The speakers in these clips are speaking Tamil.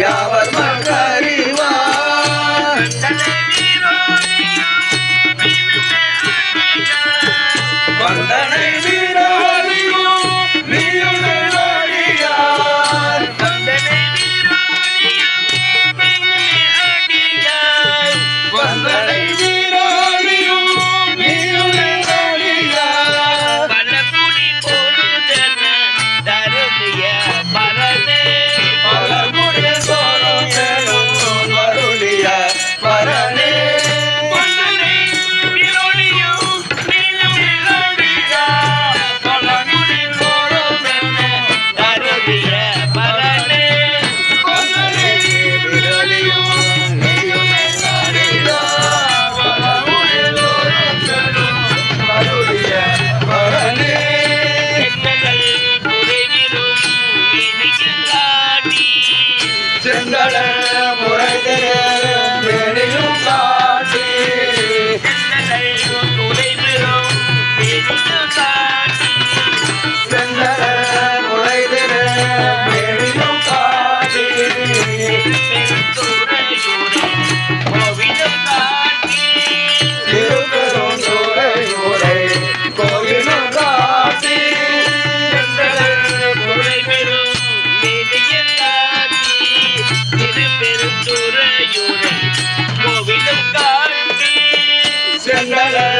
யாவர் மக்கறிவார் வந்தனை வீரோரியும் நீயும் por ahí tenía Sandala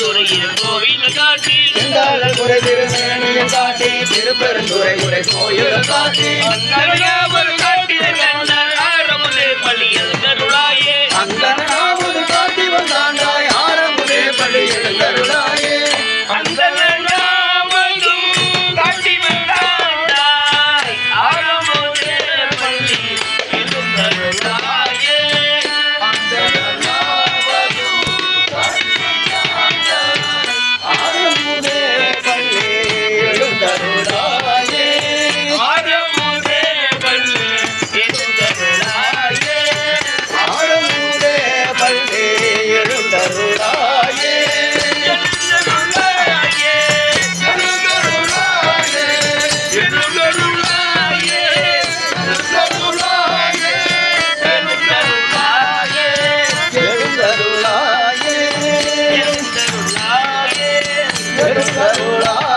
திருப்பெருந்துறையில் கோயில் காட்டி. செந்தாள குறை திருமணியில் காட்டி. திருப்பெருந்துறை குறை கோயில் காட்டி. அண்ணன் ಕರುಣಾ